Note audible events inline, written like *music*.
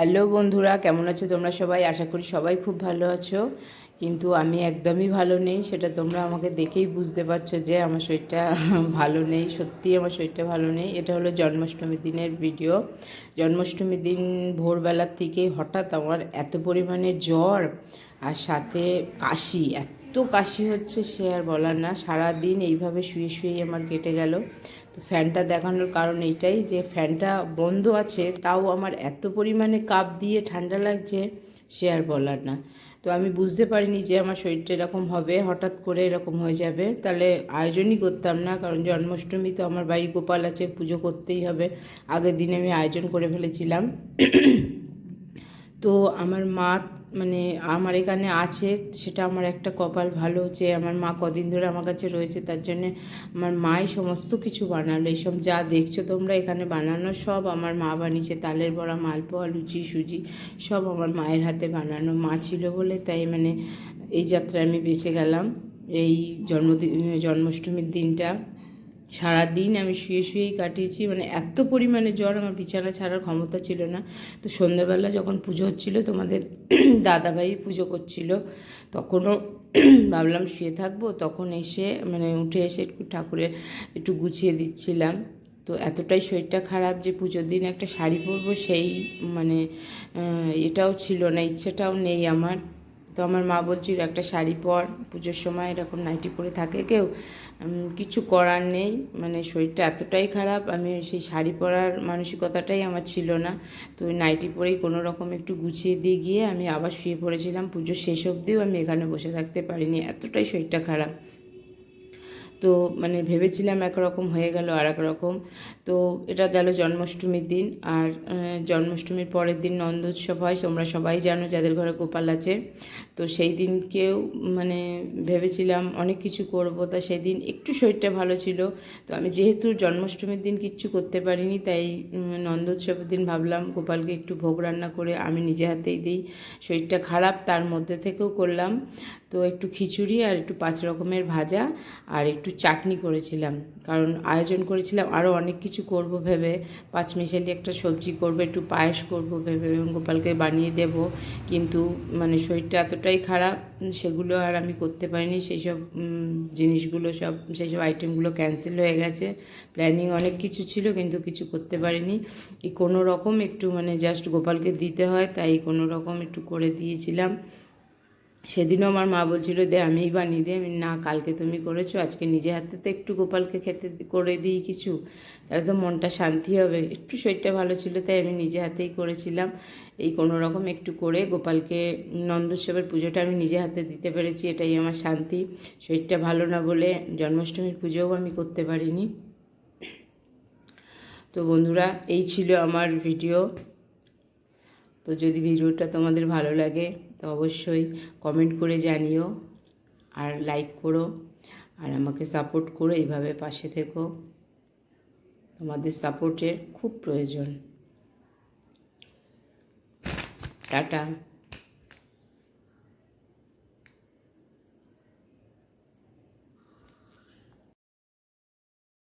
Hello বন্ধুরা, কেমন আছো তোমরা সবাই? আশা করি সবাই খুব ভালো আছো। কিন্তু আমি একদমই ভালো নেই, সেটা তোমরা আমাকে দেখেই বুঝতে পারছ যে আমার শরীরটা *laughs* ভালো নেই সত্যিই আমার শরীরটা ভালো নেই। এটা হলো জন্মাষ্টমীর দিনের ভিডিও। জন্মাষ্টমীর দিন ভোরবেলার থেকে হঠাৎ আমার এত পরিমাণে জ্বর আর সাথে কাশি, এত কাশি হচ্ছে সে আর বলার না। সারাদিন এইভাবে শুয়ে শুয়েই আমার কেটে গেল। তো ফ্যানটা দেখানোর কারণ এইটাই যে ফ্যানটা বন্ধ আছে, তাও আমার এত পরিমাণে কাপ দিয়ে ঠান্ডা লাগছে, সে আর বলার না। তো আমি বুঝতে পারিনি যে আমার শরীরটা এরকম হবে, হঠাৎ করে এরকম হয়ে যাবে। তাহলে আয়োজনই করতাম না, কারণ জন্মাষ্টমী তো আমার বাড়ি গোপাল আছে, পুজো করতেই হবে। আগের দিনে আমি আয়োজন করে ফেলেছিলাম। তো আমার মা মানে আমার এখানে আছে, সেটা আমার একটা কপাল ভালো যে আমার মা কদিন ধরে আমার কাছে রয়েছে, তার জন্যে আমার মাই সমস্ত কিছু বানালো। এইসব যা দেখছ তোমরা এখানে বানানো সব আমার মা বানিয়েছে, তালের বড়া, মালপোয়া, লুচি, সুজি, সব আমার মায়ের হাতে বানানো। মা ছিল বলে তাই মানে এই যাত্রায় আমি বেঁচে গেলাম। এই জন্মদিন জন্মাষ্টমীর দিনটা সারাদিন আমি শুয়ে শুয়েই কাটিয়েছি মানে এত পরিমাণে জ্বর, আমার বিছানা ছাড়ার ক্ষমতা ছিল না। তো সন্ধ্যেবেলা যখন পুজো হচ্ছিল, তোমাদের *clears throat* দাদাভাই পুজো করছিল, তখনও *clears throat* ভাবলাম শুয়ে থাকব। তখন এসে মানে উঠে এসে একটু ঠাকুরের একটু গুছিয়ে দিচ্ছিলাম। তো এতটাই শরীরটা খারাপ যে পুজোর দিন একটা শাড়ি পরবো সেই মানে এটাও ছিল না, ইচ্ছেটাও নেই আমার। তো আমার মা বলছিল, একটা শাড়ি পর পুজোর সময় এরকম নাইটি পরে থাকে কেউ? কিছু করার নেই মানে শরীরটা এতটাই খারাপ, আমি সেই শাড়ি পরার মানসিকতাটাই আমার ছিল না। তো নাইটি পরেই কোনো রকম একটু গুছিয়ে দিয়ে গিয়ে আমি আবার শুয়ে পড়েছিলাম, পুজো শেষ অবধিও আমি এখানে বসে থাকতে পারিনি, এতটাই শরীরটা খারাপ। তো মানে ভেবেছিলাম একরকম হয়ে গেল আর রকম। তো এটা গেল জন্মাষ্টমীর দিন আর জন্মাষ্টমীর পরের দিন নন্দোৎসব হয়, তোমরা সবাই জানো যাদের ঘরে গোপাল আছে। তো সেই দিনকেও মানে ভেবেছিলাম অনেক কিছু করব, তা সেদিন একটু শরীরটা ভালো ছিল। তো আমি যেহেতু জন্মাষ্টমীর দিন কিচ্ছু করতে পারিনি, তাই নন্দোৎসবের দিন ভাবলাম গোপালকে একটু ভোগ রান্না করে আমি নিজে হাতেই দিই। শরীরটা খারাপ, তার মধ্যে থেকেও করলাম। তো একটু খিচুড়ি আর একটু পাঁচ রকমের ভাজা আর একটু চাটনি করেছিলাম। কারণ আয়োজন করেছিলাম আরও অনেক কিছু করব ভেবে। পাঁচ মিশালি একটা সবজি করব, একটু পায়েস করব ভেবে গোপালকে বানিয়ে দেব। কিন্তু মানে শরীরটা এতটাই খারাপ, সেগুলো আর আমি করতে পারিনি। সেই সব জিনিসগুলো সব সেই সব আইটেমগুলো ক্যান্সেল হয়ে গেছে। প্ল্যানিং অনেক কিছু ছিল, কিন্তু কিছু করতে পারিনি। এই কোনো রকম একটু মানে জাস্ট গোপালকে দিতে হয়, তাই কোনো রকম একটু করে দিয়েছিলাম। সেদিনও আমার মা বলছিল, দে, আমিই বানিয়ে দিই। আমি, না, কালকে তুমি করেছ, আজকে নিজে হাতে তো একটু গোপালকে খেতে করে দিই কিছু। তাহলে তো মনটা শান্তি হবে। একটু শরীরটা ভালো ছিল, তাই আমি নিজে হাতেই করেছিলাম। এই কোনো রকম একটু করে গোপালকে নন্দোৎসবের পুজোটা আমি নিজে হাতে দিতে পেরেছি, এটাই আমার শান্তি। শরীরটা ভালো না বলে জন্মাষ্টমীর পুজোও আমি করতে পারিনি। তো বন্ধুরা, এই ছিল আমার ভিডিও। তো যদি ভিডিওটা তোমাদের ভালো লাগে তো অবশ্যই কমেন্ট করে জানিও আর লাইক করো আর আমাকে সাপোর্ট করো, এইভাবে পাশে থেকো। তোমাদের সাপোর্টের খুব প্রয়োজন। টাটা।